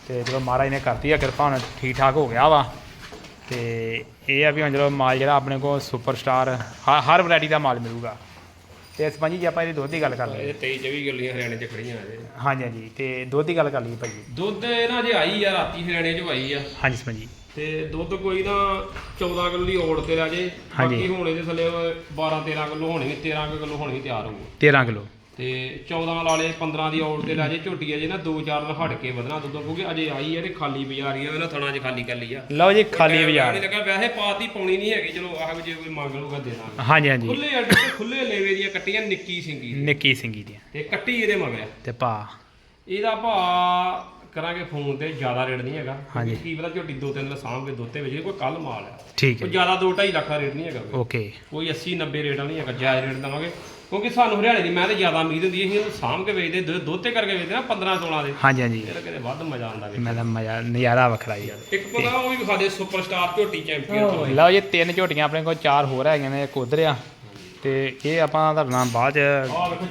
ਤੇ ਜਦੋਂ ਮਹਾਰਾਜ ਨੇ ਕਰਤੀ ਹੈ ਕਿਰਪਾ ਹੁਣ ਠੀਕ ਠਾਕ ਹੋ ਗਿਆ ਵਾ। ਤੇ ਇਹ ਆ ਵੀ ਹੁਣ ਜਦੋਂ ਮਾਲ ਜਿਹੜਾ ਆਪਣੇ ਕੋਲ ਸੁਪਰ ਸਟਾਰ ਹਰ ਵੈਰਾਈਟੀ ਦਾ ਮਾਲ ਮਿਲੂਗਾ। ਤੇ ਸਪੰਜੀ ਜੀ ਆਪਾਂ ਇਹਦੀ ਦੁੱਧ ਦੀ ਗੱਲ ਕਰ ਲਈਏ। ਇਹ 23 24 ਗੱਲੀਆਂ ਹਰਿਆਣੇ 'ਚ ਖੜੀਆਂ ਆ ਜੇ ਹਾਂਜੀ ਹਾਂਜੀ ਤੇ ਦੁੱਧ ਦੀ ਗੱਲ ਕਰ ਲਈਏ ਭਾਈ ਦੁੱਧ ਇਹਨਾਂ ਜੇ ਆਈ ਆ ਰਾਤੀ ਹਰਿਆਣੇ 'ਚ ਆਈ ਆ। ਹਾਂਜੀ ਸਪੰਜੀ। ਤੇ ਦੁੱਧ ਕੋਈ ਨਾ 14 ਕਿਲੋ ਦੀ ਓੜ ਤੇ ਲੈ ਜੇ ਹਾਂਜੀ। ਬਾਕੀ ਹੁਣ ਇਹਦੇ ਥੱਲੇ 12 13 ਕਿਲੋ ਹੋਣੀ 13 ਕੁ ਕਿਲੋ ਹੋਣੀ ਤਿਆਰ ਹੋਊ 13 ਕਿਲੋ। ਤੇ 14 ਵਾਲੇ 15 ਦੀ ਔੜ ਤੇ ਲੈ ਜੇ ਝੋਟੀ ਅਜੇ ਨਾ 2-4 ਦਿਨ ਹਟ ਕੇ ਵਧਣਾ ਦੁੱਧ ਕਿਉਂਕਿ ਅਜੇ ਆਈ ਹੈ ਤੇ ਖਾਲੀ ਬਾਜ਼ਾਰੀ ਆ ਇਹਨਾਂ ਥਣਾ 'ਚ ਖਾਲੀ ਕੱਲੀ ਆ। ਲਓ ਜੀ ਖਾਲੀ ਨਹੀਂ ਬਾਜ਼ਾਰ। ਲੱਗਾ ਵੈਸੇ ਪਾਤੀ ਪਾਉਣੀ ਨਹੀਂ ਹੈਗੀ ਚਲੋ ਆਹ ਵੀ ਜੇ ਕੋਈ ਮੰਗ ਲਊਗਾ ਦੇ ਦਾਂਗੇ। ਹਾਂਜੀ ਹਾਂਜੀ। ਖੁੱਲੇ ਅੱਡੇ ਤੇ ਖੁੱਲੇ ਲੇਵੇ ਦੀਆਂ ਕੱਟੀਆਂ ਨਿੱਕੀ ਸਿੰਗੀ। ਨਿੱਕੀ ਸਿੰਘੀ ਦੀਆਂ। ਤੇ ਕੱਟੀ ਇਹਦੇ ਮਗਰ। ਤੇ ਭਾ। ਇਹਦਾ ਭਾ ਕਰਾਂਗੇ ਫੋਨ ਤੇ ਜ਼ਿਆਦਾ ਰੇਟ ਨਹੀਂ ਹੈਗਾ। ਹਾਂਜੀ। ਕੀ ਪਤਾ ਝੋਟੀ ਦੋ ਤਿੰਨ ਦਿਨ ਸਾਂਭ ਕੇ ਦੋਤੇ ਵਿੱਚ ਕੋਈ ਕੱਲ ਮਾਲ ਹੈ। ਠੀਕ ਕੋਈ ਹੈ ਜ਼ਿਆਦਾ 2.5 ਲੱਖ ਦਾ ਰੇਟ ਨਹੀਂ ਹੈਗਾ। ਕੋਈ। ਓਕੇ। ਕੋਈ 80 90 ਰੇਟ ਨਹੀਂ ਹੈਗਾ ਜਾਇਜ਼ ਰੇਟ ਦਵਾਂਗੇ। ਕਿਉਂਕਿ ਸਾਨੂੰ ਹਰਿਆਣੇ ਦੀ ਮੈਂ ਤੇ ਜ਼ਿਆਦਾ ਉਮੀਦ ਹੁੰਦੀ ਸੀ ਇਹਨੂੰ ਸਾਂਭ ਕੇ ਵੇਚਦੇ ਦੋ- ਦੋਤੇ ਕਰਕੇ ਵੇਚਦੇ ਨਾ 15 16 ਦੇ। ਹਾਂਜੀ ਹਾਂਜੀ। ਫਿਰ ਕਿਤੇ ਵੱਧ ਮਜ਼ਾ ਆਉਂਦਾ ਵੇ ਮੈਂ ਤਾਂ ਮਜ਼ਾ ਨਜ਼ਾਰਾ ਵੱਖਰਾ ਹੀ ਆ। ਇੱਕ ਪਤਾ ਉਹ ਵੀ ਵਿਖਾ ਦੇ ਸੁਪਰਸਟਾਰ ਝੋਟੀ ਚੈਂਪੀਅਨ ਤੋਂ। ਲਓ ਜੀ ਤਿੰਨ ਝੋਟੀਆਂ ਆਪਣੇ ਕੋਲ ਚਾਰ ਹੋਰ ਹੈਗੀਆਂ ਨੇ ਇੱਕ ਉਧਰ ਆ। ਤੇ ਇਹ ਆਪਾਂ ਤੁਹਾਡੇ ਨਾਲ ਬਾਅਦ ਚ ਆਹ ਵੇਖੋ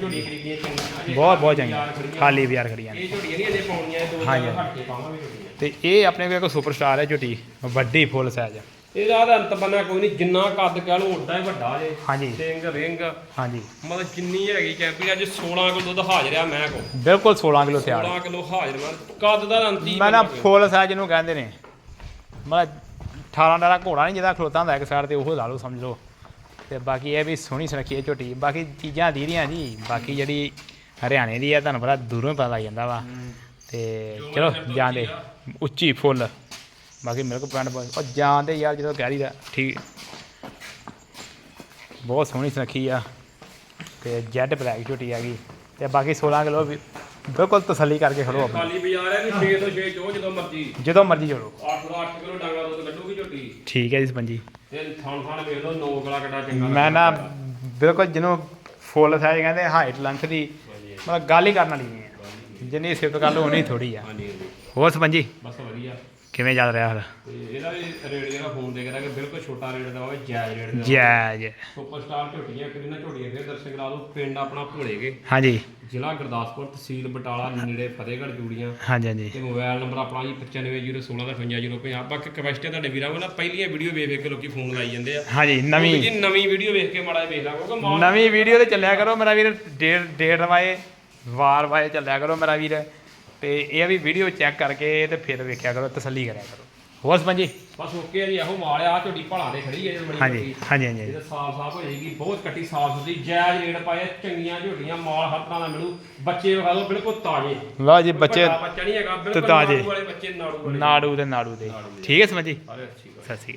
ਬਹੁਤ ਬਹੁਤ ਚੰਗੀਆਂ ਖੜੀਆਂ। ਖਾਲੀ ਬਾਜ਼ਾਰ ਖੜੀਆਂ ਨੇ। ਇਹ ਝੋਟੀਆਂ ਨਹੀਂ ਅਜੇ ਪਾਉਣੀਆਂ ਇਹ ਦੋ ਹਾਂਜੀ। ਚਾਰ ਹਟ ਕੇ ਪਾਵਾਂਗੇ ਝੋਟੀਆਂ ਤੇ ਇਹ ਆਪਣੇ ਕੋਲ ਇੱਕ ਸੁਪਰ ਸਟਾਰ ਹੈ ਝੋਟੀ ਵੱਡੀ ਫੁੱਲ ਸਾਈਜ਼ ਇਹਦਾ ਤਾਂ ਅੰਤ ਬੰਨਾ ਕੋਈ ਨਹੀਂ ਜਿੰਨਾ ਕੱਦ ਕਹਿ ਲਓ ਓਡਾ ਹੀ ਵੱਡਾ ਜੇ। ਹਾਂਜੀ। ਸਿੰਘ ਰਿੰਗ। ਹਾਂਜੀ। ਮਤਲਬ ਜਿੰਨੀ ਹੈਗੀ ਚੈਂਪੀਅਨ ਅੱਜ 16 ਕਿਲੋ ਦੁੱਧ ਹਾਜ਼ਰ ਆ ਮੈਂ ਕੋ ਬਿਲਕੁਲ 16 ਕਿਲੋ ਤਿਆਰ। 16 ਕਿਲੋ ਹਾਜ਼ਰ ਮੈਂ ਕੱਦ ਦਾ ਅੰਤ ਮੈਂ ਨਾ। ਫੁੱਲ ਸਾਈਜ਼ ਨੂੰ ਕਹਿੰਦੇ ਨੇ। ਮਤਲਬ 18 ਦਾ ਘੋੜਾ ਨਹੀਂ ਜਿਹਦਾ ਖਲੋਤਾ ਹੁੰਦਾ ਇੱਕ ਸਾਈਡ ਤੇ ਉਹ ਲਾ ਲਓ ਸਮਝ ਲਓ। ਤੇ ਬਾਕੀ ਇਹ ਵੀ ਸੋਹਣੀ ਸੁਨੱਖੀ ਹੈ ਝੋਟੀ। ਬਾਕੀ ਚੀਜ਼ਾਂ ਦੀਦੀਆਂ ਜੀ ਬਾਕੀ ਜਿਹੜੀ ਹਰਿਆਣੇ ਦੀ ਆ ਤੁਹਾਨੂੰ ਪਤਾ ਦੂਰੋਂ ਪਤਾ ਲੱਗ ਜਾਂਦਾ ਵਾ। ਤੇ ਚਲੋ ਜਾਂਦੇ। ਉੱਚੀ ਫੁੱਲ। ਬਾਕੀ ਮਿਲਕ ਬਹੁਤ ਉਹ ਜਾਂਦੇ ਯਾਰ ਜਦੋਂ ਕਹਿ ਰਹੀਦਾ ਠੀਕ। ਬਹੁਤ ਸੋਹਣੀ ਸੁਨੱਖੀ ਆ। ਤੇ ਜੈਡ ਬਲੈਕ ਝੋਟੀ ਹੈਗੀ। ਤੇ ਬਾਕੀ 16 ਕਿਲੋ ਵੀ ਬਿਲਕੁਲ ਤਸੱਲੀ ਕਰਕੇ ਖੜੋ ਆਪਣੀ। ਖਾਲੀ ਬਾਜ਼ਾਰ ਹੈ ਵੀ 6 ਤੋਂ 6 ਚੋ ਜਦੋਂ ਮਰਜ਼ੀ। ਜਦੋਂ ਮਰਜ਼ੀ ਜੋੜੋ 8 ਤੋਂ 8 ਕਿਲੋ ਡਾਂਗਾ ਦੁੱਧ ਕੱਢੂਗੀ ਝੋਟੀ। ਠੀਕ ਹੈ ਜੀ ਸਪੰਜੀ ਤੇ ਥਣ ਥਣ ਵੇਖ ਲਓ ਨੋ ਗਲਾ ਕਿੱਡਾ ਚੰਗਾ ਮੈਂ ਨਾ। ਬਿਲਕੁਲ ਜਿਹਨੂੰ ਫੁੱਲ ਸਾਈਜ਼ ਕਹਿੰਦੇ ਹਾਈਟ ਲੈਂਥ ਦੀ ਮਤਲਬ ਗੱਲ ਹੀ ਕਰਨ ਵਾਲੀ ਨਹੀਂ ਹੈ। ਜਿੰਨੀ ਸਿਫਤ ਕਰ ਲਓ ਉਨੀ ਥੋੜੀ ਆ। ਹਾਂਜੀ ਹਾਂਜੀ। ਹੋਰ ਸਪੰਜੀ? ਬਸ ਵਧੀਆ। ਕਿਵੇਂ ਚੱਲ ਰਿਹਾ ਫਿਰ? ਤੇ ਇਹਦਾ ਵੀ ਰੇਟ ਜਿਹੜਾ ਫੋਨ ਦੇ ਕਰਾ ਕਿ ਬਿਲਕੁਲ ਛੋਟਾ ਰੇਟ ਦਾ ਹੋਵੇ ਜਾਇਜ਼ ਰੇਟ ਦਾ ਜੈ ਜੈ। ਸੁਪਰਸਟਾਰ ਝੋਟੀਆਂ ਇੱਕ ਦਿਨ ਝੋਟੀਆਂ ਫਿਰ ਦਰਸ਼ਕ ਕਰਾ ਦਿਓ ਪਿੰਡ ਆਪਣਾ ਭੋਲੇਗੇ ਹਾਂਜੀ। ਜ਼ਿਲ੍ਹਾ ਗੁਰਦਾਸਪੁਰ ਤਹਿਸੀਲ ਬਟਾਲਾ ਨੇੜੇ ਫਤਿਹਗੜ੍ਹ ਜੂੜੀਆਂ। ਹਾਂਜੀ ਹਾਂਜੀ। ਤੇ ਮੋਬਾਈਲ ਨੰਬਰ ਆਪਣਾ ਜੀ 950116 ਦਾ 55050 ਬਾਕੀ ਕਵੈਸਟ ਤੁਹਾਡੇ ਵੀਰਾਂ ਕੋਲ ਨਾ ਪਹਿਲੀਆਂ ਵੀਡੀਓ ਵੇਖ ਵੇਖ ਕੇ ਲੋਕੀ ਫੋਨ ਲਾਈ ਜਾਂਦੇ ਆ। ਹਾਂਜੀ ਨਵੀਂ। ਜੀ ਨਵੀਂ ਵੀਡੀਓ ਵੇਖ ਕੇ ਮਾੜਾ ਜਿਹਾ ਵੇਖ ਲਾ ਕਿਉਂਕਿ ਮਾਲ ਨਵੀਂ ਵੀਡੀਓ ਤੇ ਚੱਲਿਆ ਕਰੋ ਮੇਰਾ ਵੀਰ ਡੇਢ ਡੇਢ ਵਾਏ ਵਾਰ ਵਾਏ ਚੱਲਿਆ ਕਰੋ ਮੇਰਾ ਵੀਰ। ਤੇ ਇਹ ਆ ਵੀ ਵੀਡੀਓ ਚੈੱਕ ਕਰਕੇ ਤੇ ਫਿਰ ਵੇਖਿਆ ਕਰੋ ਤਸੱਲੀ ਕਰਿਆ ਕਰੋ। ਹੋਰ ਸਪੰਜੀ? ਬਸ ਓਕੇ ਆ ਜੀ ਇਹੋ ਮਾਲ ਆ ਝੋਟੀ ਭਲਾ ਦੇ ਖੜੀ ਹੈ ਜਿਹੜੀ ਬੜੀ ਹਾਂਜੀ। ਹਾਂਜੀ ਹਾਂਜੀ। ਇਹਦਾ ਸਾਫ਼ ਸਾਫ਼ ਹੋ ਜਾਏਗੀ ਬਹੁਤ ਕੱਟੀ ਸਾਫ਼ ਸੁਥਰੀ ਜਾਇਜ਼ ਰੇਟ ਪਾਏ ਚੰਗੀਆਂ ਝੋਟੀਆਂ ਮਾਲ ਹਰ ਤਰ੍ਹਾਂ ਦਾ ਮਿਲੂ ਬੱਚੇ ਵਿਖਾ ਲਓ ਬਿਲਕੁਲ ਤਾਜ਼ੇ। ਲਓ ਜੀ ਬੱਚੇ ਬੱਚਾ ਨਹੀਂ ਹੈਗਾ ਬਿਲਕੁਲ ਤਾਜ਼ੇ। ਨਾੜੂ ਵਾਲੇ ਬੱਚੇ ਨਾੜੂ ਵਾਲੇ। ਨਾੜੂ ਤੇ ਨਾੜੂ ਦੇ। ਠੀਕ ਹੈ ਸਮਝੀ ਸਤਿ ਸ਼੍ਰੀ ਅਕਾਲ।